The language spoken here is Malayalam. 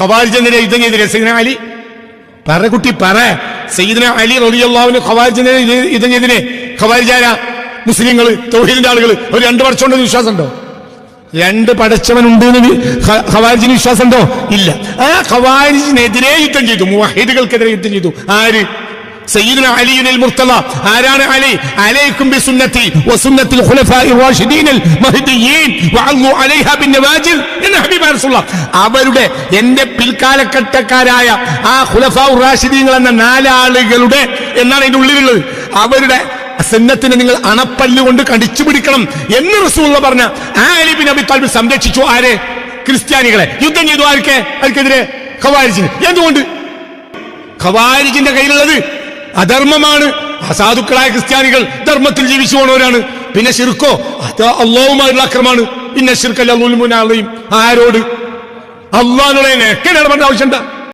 ഖവാരിജെതിരെ യുദ്ധം ചെയ്തില്ലേ സൈദന അലി? പറ കുട്ടി പറ. സയ്യിദന അലി റളിയല്ലാഹുവിന് ഖവാരിജനെ യുദ്ധം ചെയ്തില്ലേ ഖവാരിജാര മുസ്ലിങ്ങൾ തൗഹീദിന്റെ ആളുകൾ ഒരു രണ്ട് വർഷം കൊണ്ട് വിശ്വാസമുണ്ടോ? രണ്ട് പടച്ചവനുണ്ട് എന്ന് ഖവാരിജിന് വിശ്വാസമുണ്ടോ? ഇല്ല. ആ ഖവാരിജിനെതിരെ യുദ്ധം ചെയ്തു. മുവഹിദുകൾക്കെതിരെ യുദ്ധം ചെയ്തു. ആര്? സയ്യിദുന അലിയുൽ മുർത്തല ആരാണ് അലി? അലൈക്കും ബിസുന്നത്തി വസുന്നത്തിൽ ഖുലഫാഇ റാഷിദീനൽ മഹ്ദിയീൻ വഅല്ലു അലൈഹാ ബിന്നവാജിൽ എന്ന് ഹബീബ് റസൂലുള്ളാഹ് അവരുടെ എന്റെ പിൽക്കാലഘട്ടക്കാരായ ആ ഖുലഫാഉ റാഷിദീങ്ങൾ എന്ന നാലാളുകളുടെ എന്നാണ് അതിന്റെ ഉള്ളിലുള്ളത്. അവരുടെ സുന്നത്തിനെ നിങ്ങൾ അണപ്പല്ല് കൊണ്ട് കടിച്ചു പിടിക്കണം എന്ന് റസൂള്ള പറഞ്ഞ ആ അലിബിൻ അബി താലിബ് സംരക്ഷിച്ചു ആരെ? ക്രിസ്ത്യാനികളെ. യുദ്ധം ചെയ്തു ആർക്കെ? ആർക്കെതിരെ? ഖവാരിജിന്. എന്തുകൊണ്ട്? ഖവാരിജിന്റെ കയ്യിലുള്ളത് അധർമ്മമാണ്. അസാധുക്കളായ ക്രിസ്ത്യാനികൾ ധർമ്മത്തിൽ ജീവിച്ചു പോണവരാണ്. പിന്നെ ശിർക്കോ? അത് അള്ളാഹുമായുള്ള അക്രമാണ് പിന്നെ ശിർക്കല്ല ആരോട്? അള്ളാഹിനുള്ള എക്കെ ഇടപെടേണ്ട ആവശ്യമുണ്ടാ.